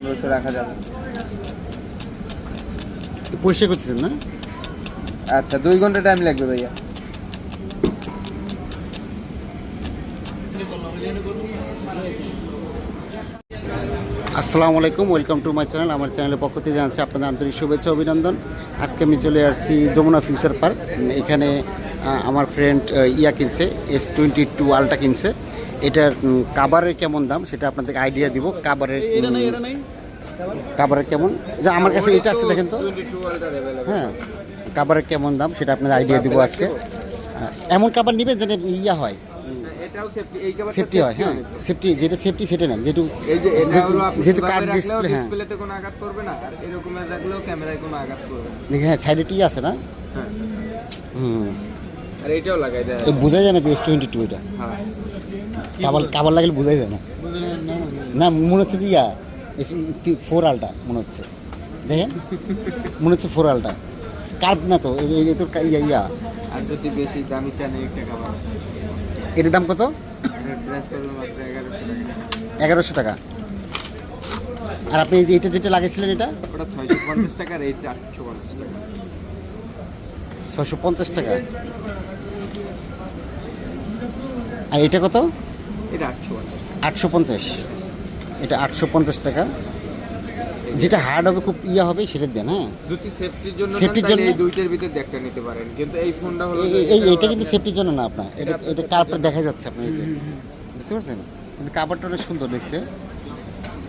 পনেরোশো রাখা যাবে। পরিষ্কার করতেছেন না? আচ্ছা দুই ঘণ্টা টাইম লাগবে ভাইয়া। আসসালামু আলাইকুম ওয়েলকাম টু মাই চ্যানেল আমার চ্যানেলের পক্ষ থেকে জানাচ্ছি আপনাদের আন্তরিক শুভেচ্ছা অভিনন্দন। আজকে আমি চলে আসছি যমুনা ফিউচার পার্ক। এখানে আমার ফ্রেন্ড ইয়া কিনছে এস টোয়েন্টি টু আলটা কিনছে। এটার উম, কাভারের কেমন দাম সেটা আপনাদেরকে আইডিয়া দিব। কাবারের উম, কাভারের কেমন? যে আমার কাছে এটা আছে দেখেন তো। হ্যাঁ কাবারের কেমন দাম সেটা আপনাদের আইডিয়া দিব আজকে। এমন কাভার নেবেন যেটা ইয়া হয়। সেফটি হয় হ্যাঁ। সেফটি যেটা সেফটি সেটা নেন। যেটু যেহেতু ডিসপ্লে হ্যাঁ। ডিসপ্লেতে কোনো আঘাত করবে না আর এরকমের রাখলেও ক্যামেরায় কোনো আঘাত করবে না। হ্যাঁ সাইডে টি আছে না? হ্যাঁ। হুম। আর এটাও লাগাই দেয়। বোঝা যায় না যে এস টোয়েন্টি টু এটা? হ্যাঁ। কাবার কাবার লাগলে বোঝাই যায় না? না মনে হচ্ছে যে ইয়া ফোর আলটা মনে হচ্ছে। দেখেন মনে হচ্ছে ফোর আলটা। কার্ভ না তো এই- তো ইয়া ইয়া। আর যদি বেশি দামি চান একটা কাভার এটার দাম কত? এগারোশো টাকা। আর আপনি যে এটা যেটা লাগিয়েছিলেন এটা? ওটা ছয়শো পঞ্চাশ টাকা আর এইটা আটশো পঞ্চাশ টাকা। ছশো পঞ্চাশ টাকা। আর এটা কত? এটা আটশো পঞ্চাশ আটশো পঞ্চাশ। এটা আটশো পঞ্চাশ টাকা। যেটা হার্ড হবে খুব ইয়া হবে সেটা দেন হ্যাঁ? যদি সেফটির জন্য নেন, Safety র তাহলে জন্য? এই দুইটার ভিতরে একটা নিতে পারেন। কিন্তু এই ফোনটা হলো এই- এটা কিন্তু আপনার- সেফটির জন্য না আপনার। এটা এটা কার্পেট দেখা যাচ্ছে আপনার এই যে। বুঝতে পারছেন? কিন্তু কাপড়টা অনেক সুন্দর দেখতে।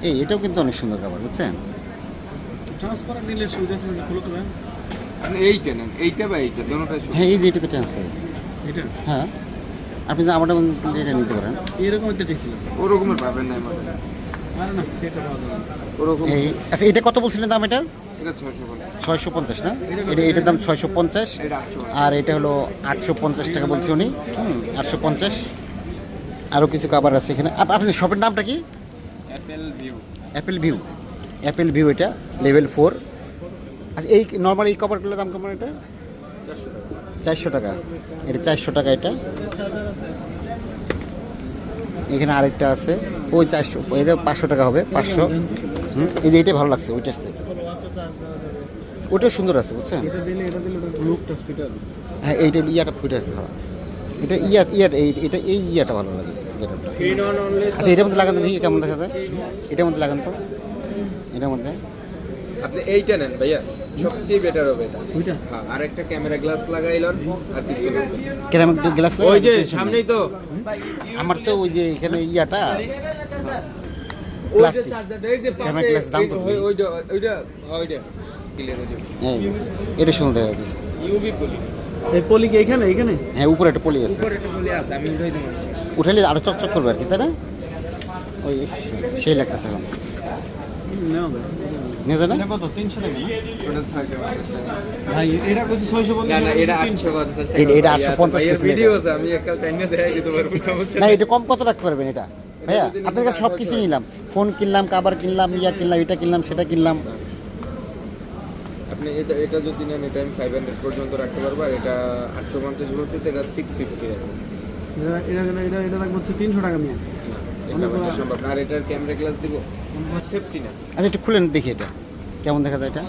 এই এটাও কিন্তু অনেক সুন্দর কাপড় বুঝছেন? ট্রান্সপারেন্ট নিলে সুবিধা আছে খুলে তো আপনি এইটা নেন। এইটা বা এইটা দুটোটাই হ্যাঁ এই যে এটা তো ট্রান্সফার এটা? হ্যাঁ। আপনি যে বলতে এটা নিতে পারেন। এরকম একটা চাইছিলাম। ওরকমের পাবেন না আমাদের আর না সেটা পাওয়া ওরকম এই আচ্ছা এটা কত বলছিলেন দাম এটার? ছয়শো পঞ্চাশ। না? এটা এটার দাম ছয়শো পঞ্চাশ। আর এটা হলো আটশো পঞ্চাশ টাকা বলছে উনি। হুম। আটশো পঞ্চাশ। আরও কিছু কাবার আছে এখানে। আপনি শপের নামটা কি? Apple View Apple View Apple View এটা লেভেল ফোর আচ্ছা এই নর্মাল এই কভারগুলোর দাম কেমন এটা? চারশো চারশো টাকা। এটা চারশো টাকা এটা। এখানে আরেকটা আছে। ওই চারশো এটা পাঁচশো টাকা হবে পাঁচশো। এই যে এটা ভালো লাগছে ওইটা আছে ওটাও সুন্দর আছে বুঝছেন? হ্যাঁ এইটা ইয়াটা ফুটে আছে ভালো এটা ইয়া ইয়াটা এই এটা এই ইয়াটা ভালো লাগে আচ্ছা এটার মধ্যে লাগান দেখি কেমন দেখা যায়? এটার মধ্যে লাগান তো। এটার মধ্যে। আপনি এইটা নেন ভাইয়া সবচেয়ে বেটার হবে এটা। ওইটা? হ্যাঁ আর একটা ক্যামেরা গ্লাস লাগাইলন আর কিছু না। কেরামিক গ্লাস ওই যে সামনেই তো। আমার তো ওই যে এখানে ইয়াটা যে ক্যামেরা পাশে গ্লাস দাম কত? ওই- ওইটা ওইটা হ্যাঁ, ওইটা। হয়ে এটা দেখা যাচ্ছে। ইউবি বলি এই পলি কি এখানে এখানে? হ্যাঁ উপরে একটা পলি আছে। উপরে একটা বলে আছে আমি উঠাই দেবো। উঠালে আরও চকচক করবে আর কি তাই না? ওই সেই লাগতেছে এখন। যায় নিয়ে এটা কত? তিনশো টাকা? ওটা ছয়শো পঞ্চাশ টাকা। ভাই এটা কত? ছয়শো না না এটা আটশো পঞ্চাশ টাকা এটা- এটা 850 ভাইয়া ভিডিও আছে আমি একটা টাইমে দেখাই দিতে পারব সমস্যা না এটা কম কত রাখতে পারবেন এটা? ভাইয়া আপনার কাছে সব কিছু নিলাম। ফোন কিনলাম কাবার কিনলাম ইয়া কিনলাম এটা কিনলাম সেটা কিনলাম। আপনি এটা এটা যদি নেন এটা আমি ফাইভ হান্ড্রেড পর্যন্ত রাখতে পারব আর এটা আটশো পঞ্চাশ বলছে তো এটা সিক্স ফিফটি এটা এটা এটা- রাখব হচ্ছে তিনশো টাকা নিয়ে সম্ভব না। আর এটার ক্যামেরা গ্লাস দিব? সেফটি না আচ্ছা একটু খুলেন দেখি এটা। কেমন দেখা যায় এটা?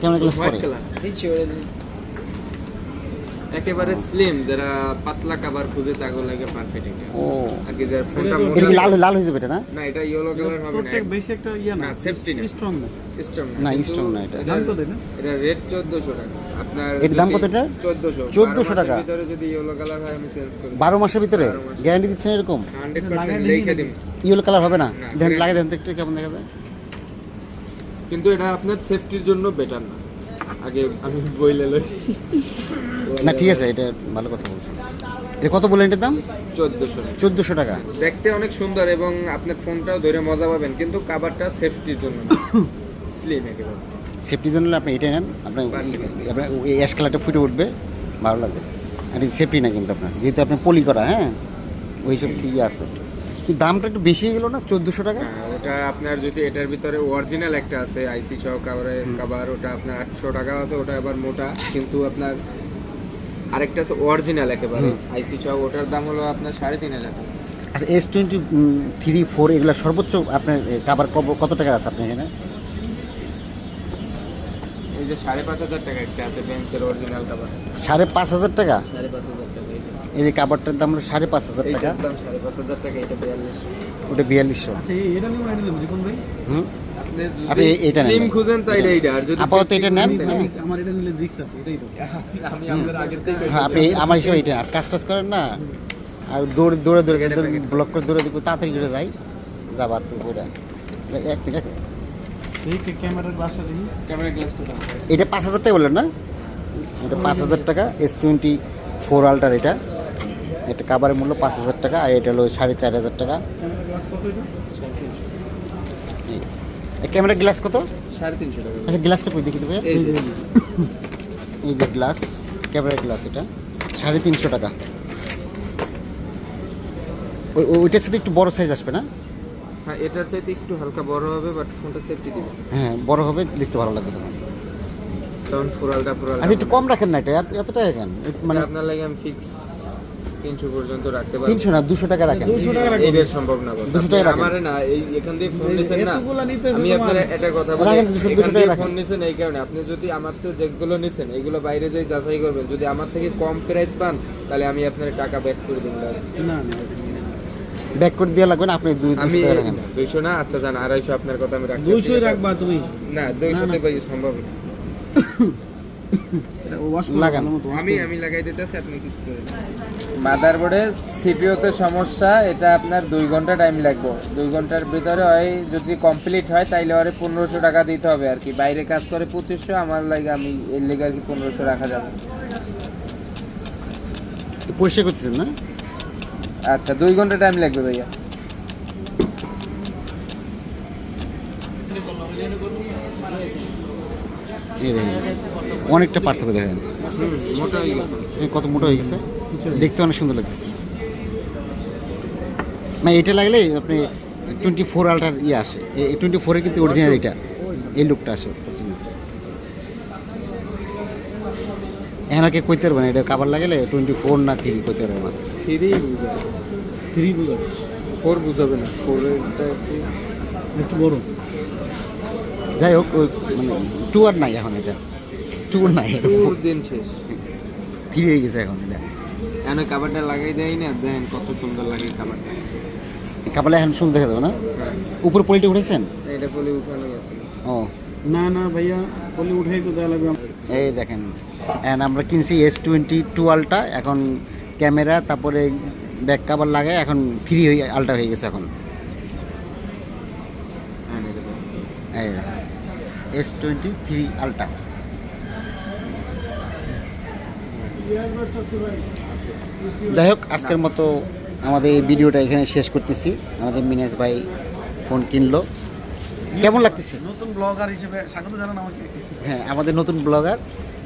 কেমন গ্লাস পরে? একেবারে স্লিম যারা পাতলা কাবার খুঁজে তাগো লাগে পারফেক্ট এটা। ও। আগে যার ফোনটা এটা লাল লাল হয়ে যাবে এটা না? না এটা ইয়েলো কালার হবে না প্রত্যেক বেশি একটা ইয়ে না না, safety না। স্ট্রং না। স্ট্রং না, strong না এটা। দাম কত এটা? এটা রেট 1400 টাকা। আপনার এটার দাম কত এটা? 1400 1400 টাকা। ভিতরে যদি ইয়েলো কালার হয় আমি চেঞ্জ করি বারো মাসের ভিতরে। গ্যারান্টি দিচ্ছেন এরকম? 100% লাগাই লিখে দিন ইয়েলো কালার হবে না? না, দেখেন লাগে দেখেন একটু কেমন দেখা যায়। কিন্তু এটা আপনার সেফটির জন্য বেটার না। আগে আমি বইলে লই। না ঠিক আছে এটা ভালো কথা বলছেন এটা কত বললেন এটার দাম? 1400 টাকা চোদ্দোশো টাকা। দেখতে অনেক সুন্দর এবং আপনার ফোনটাও ধরে মজা পাবেন কিন্তু কাভারটা সেফটির জন্য স্লিম একেবারে। সেফটির জন্য আপনি এটা নেন আপনার. আপনার এই অ্যাশ কালারটা ফুটে উঠবে ভালো লাগবে। আর সেফটি না কিন্তু আপনার যেহেতু আপনি পলি করা হ্যাঁ? ওই সব ঠিকই আছে। দামটা একটু বেশি গেলো না? চোদ্দোশো টাকা? হ্যাঁ, ওটা আপনার যদি এটার ভিতরে অরিজিনাল একটা আছে আইসি সহ কাভারে কাভার ওটা আপনার আটশো টাকা আছে ওটা আবার মোটা কিন্তু আপনার আরেকটা আছে অরিজিনাল একেবারে। আইসি সহ ওটার দাম হলো আপনার সাড়ে তিন হাজার টাকা। আচ্ছা এস টোয়েন্টি থ্রি ফোর এগুলো সর্বোচ্চ আপনার কাবার কত টাকার আছে আপনার এখানে? এই যে সাড়ে পাঁচ হাজার টাকা একটা আছে বেন্সের অরিজিনাল কাবার সাড়ে পাঁচ হাজার টাকা? সাড়ে পাঁচ হাজার। টাকা এই যে। কাবারটার দাম হলো সাড়ে পাঁচ হাজার টাকা। ওটা বিয়াল্লিশশো। আচ্ছা আপনি আপনি এটা নেন খুঁজেন তাইলে এইটা আর যদি আপাতত এটা নেন। হ্যাঁ। আমি- আমার এটা নিলে রিক্স আছে এটাই তো। আমি আপনার আগের থেকে হ্যাঁ আপনি আমার হিসেবে এটা আর কাজ টাজ করেন না। আর দৌড়ে দৌড়ে দৌড়ে ব্লক করে দৌড়ে দিব তাড়াতাড়ি করে যাই। যাবার তো এক মিনিট এটা পাঁচ হাজার টাকা বললেন না? এটা পাঁচ হাজার টাকা এস টোয়েন্টি ফোর আল্টার এটা। এটা কাবারের মূল্য পাঁচ হাজার টাকা আর এটা হলো সাড়ে চার হাজার টাকা। ক্যামেরার গ্লাস কত ক্যামেরা গ্লাস কত? সাড়ে তিনশো টাকা। আচ্ছা গ্লাসটা কই? দেখি দেবে এই যে। গ্লাস ক্যামেরা গ্লাস এটা। সাড়ে তিনশো টাকা। ওই ওই- ওইটার সাথে একটু বড় সাইজ আসবে না? হ্যাঁ এটার চাইতে একটু হালকা বড় হবে বাট ফোনটা সেফটি দিবে। হ্যাঁ বড় হবে দেখতে ভালো লাগবে তখন। তখন ফুরালটা ফুরাল আচ্ছা একটু কম রাখেন না এটা। এত- এত কেন মানে আপনার লাগে আমি ফিক্স তিনশো পর্যন্ত রাখতে পারব। তিনশো না দুশো টাকা রাখেন। 200 টাকা রাখব। এইটা সম্ভব না বস 200 টাকা রাখেন। আমারে না এই এখান থেকে ফোন নিছেন না আমি আপনার একটা কথা বলি এখান টাকা থেকে ফোন নিছেন এই কারণে। আপনি যদি আমার থেকে যেগুলো নিছেন এগুলো বাইরে যাই যাচাই করবেন যদি আমার থেকে কম প্রাইস পান তাহলে আমি আপনার টাকা ব্যাক করে দিন না এটা। ব্যাক করে দেওয়া লাগবে না আপনি দুই আমি দুশো টাকা রাখেন। দুইশো না আচ্ছা জান আড়াইশো আপনার কথা আমি রাখছি দুইশোই রাখবা তুমি। না দুইশোতে ভাই সম্ভব না। এটা লাগান। আমি আমি লাগাই দিতেছি আপনি কিছু করে মাদারবোর্ডে সিপিওতে সমস্যা এটা আপনার দুই ঘণ্টা টাইম লাগবে। দুই ঘণ্টার ভিতরে হয় যদি কমপ্লিট হয় তাইলে ওরে পনেরোশো টাকা দিতে হবে আর কি। বাইরে কাজ করে পঁচিশশো আমার লাগে আমি এর লেগে আর কি পনেরোশো রাখা যাবে। পরিষ্কার করতেছেন না? আচ্ছা দুই ঘণ্টা টাইম লাগবে ভাইয়া। অনেকটা পার্থক্য দেখেন। কত মোটা হয়ে গেছে? দেখতে অনেক সুন্দর লাগতেছে। না এটা লাগলে আপনি টোয়েন্টি ফোর আলটার ইয়ে আসে। এই টোয়েন্টি ফোরে কিন্তু অরিজিনাল এটা। এই লুকটা আসে। original। এখন কে কইতে পারবে না এটা কাবার লাগালে টোয়েন্টি ফোর না থ্রি কইতে পারবে না। থ্রি বুঝাবে। থ্রি বুঝা ফোর বুঝাবে না। ফোরটা একটু বড়। যাই হোক ওই মানে টু আর নাই এখন এটা। টু নাই। টুর দিন শেষ। থ্রি হয়ে গেছে এখন এটা। এখানে কাবারটা লাগাই দেয় না দেখেন কত সুন্দর লাগে কাবারটা কাবালে এখন সুন্দর দেখা যাবে না? হ্যাঁ। উপর পলিটি উঠেছেন? এটা বলে উঠানোই আছে ও। না না ভাইয়া বলি উঠেই তো দেওয়া লাগবে। এই দেখেন এখন আমরা কিনছি এস টোয়েন্টি টু আলটা এখন ক্যামেরা তারপরে ব্যাক কাভার লাগায় এখন থ্রি হয়ে আলটা হয়ে গেছে এখন হ্যাঁ এটা বলো। এই এস টোয়েন্টি থ্রি আলটা যাই হোক আজকের মতো আমাদের এই ভিডিওটা এখানে শেষ করতেছি। আমাদের মিনাজ ভাই ফোন কিনলো। কেমন লাগতেছে? নতুন ব্লগার হিসেবে স্বাগত জানান আমাকে। হ্যাঁ আমাদের নতুন ব্লগার।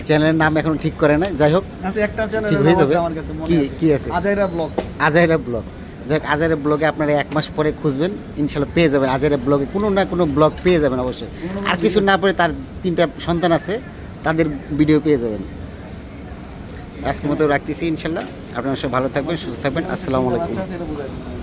চ্যানেলের নাম এখন ঠিক করে নাই। যাই হোক আচ্ছা একটা চ্যানেল ঠিক হয়ে যাবে। আমার কাছে কি আছে। কি আছে? আজাইরা ব্লগস। আজাইরা ব্লগ। যাই হোক আজাইরা ব্লগে আপনারা এক মাস পরে খুঁজবেন ইনশাল্লাহ পেয়ে যাবেন। আজারে ব্লগে কোনো না কোনো ব্লগ পেয়ে যাবেন অবশ্যই। আর কিছু না পরে তার তিনটা সন্তান আছে তাদের ভিডিও পেয়ে যাবেন। আজকের মতো রাখতেছি ইনশাল্লাহ। আপনারা সব ভালো থাকবেন সুস্থ থাকবেন। আসসালামু আলাইকুম। আচ্ছা বুঝাই